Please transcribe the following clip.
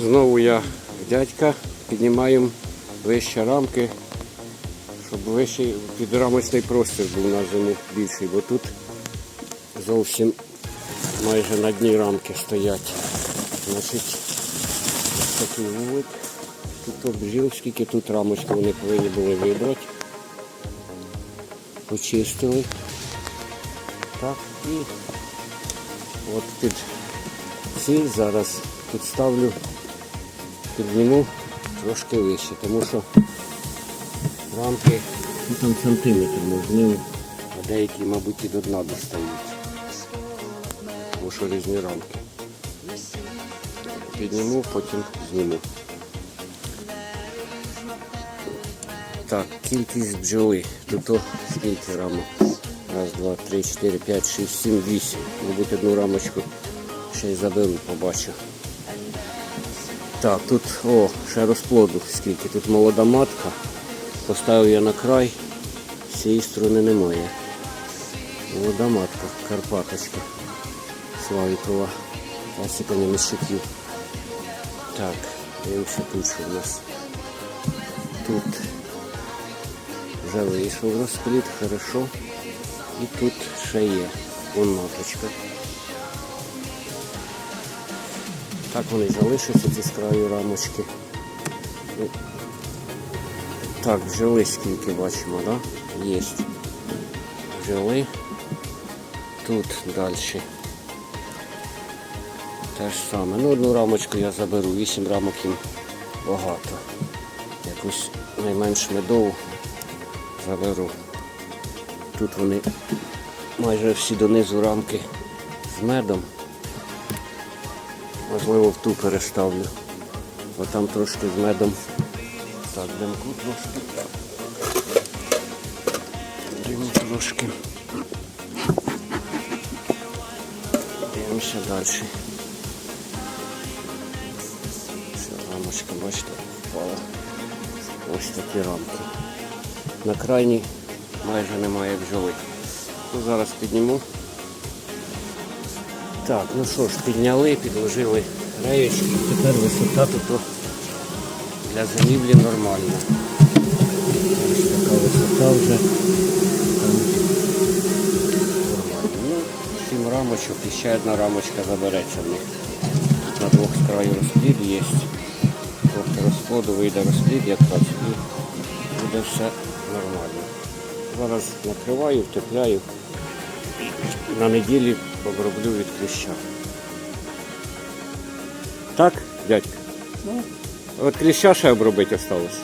Знову я дядька піднімаємо вище рамки, щоб вищий підрамочний простір був на зиму більший, бо тут зовсім майже на дні рамки стоять. Значить, такий вулик. Тут обжив, скільки тут рамочку вони повинні були вибрати. Почистили. Так, і от під ці зараз підставлю, підніму трошки вище, тому що рамки ну, там сантиметр можливо, а деякі, мабуть, і до дна достають. Тому що різні рамки. Підніму, потім зніму. Так, кількість бджоли. Тут скільки рамок? Раз, два, три, чотири, п'ять, шість, сім, вісім. Мабуть, одну рамочку ще й заберу, побачу. Так, тут, о, ще розплоду скільки. Тут молода матка. Поставив я на край. З цієї сторони немає. Молода матка, Карпаточка. Славікова. Засікання міщиків. Так, дивимося тут що в нас. Тут вже вийшов розплід, хорошо. І тут ще є. Вон маточка. Так вони залишаться ці з рамочки. Ну, Так, бджоли скільки бачимо, да? Є. Бджоли. Тут далі. Те ж саме. Ну, одну рамочку я заберу, вісім рамок їм багато. Якусь найменш медову заберу. Тут вони майже всі донизу рамки з медом. Можливо, в ту переставлю. Бо там трошки з медом. Так, димку трошки. Диму трошки. Дивимося далі. Все, рамочка, бачите, впала. Ось такі рамки. На крайній майже немає бджоли. Ну, зараз підніму. Так, ну що ж, підняли, підложили реєчки. Тепер висота тут для зимівлі нормальна. Ось така висота вже. Ну, сім рамочок і ще одна рамочка забереться в них. На двох з краю розплід є. Трохи розплоду вийде розплід якраз і буде все нормально. Зараз накриваю, втепляю. На неділі оброблю від кліща. Так, дядька? Ну. От кліща ще обробити осталось.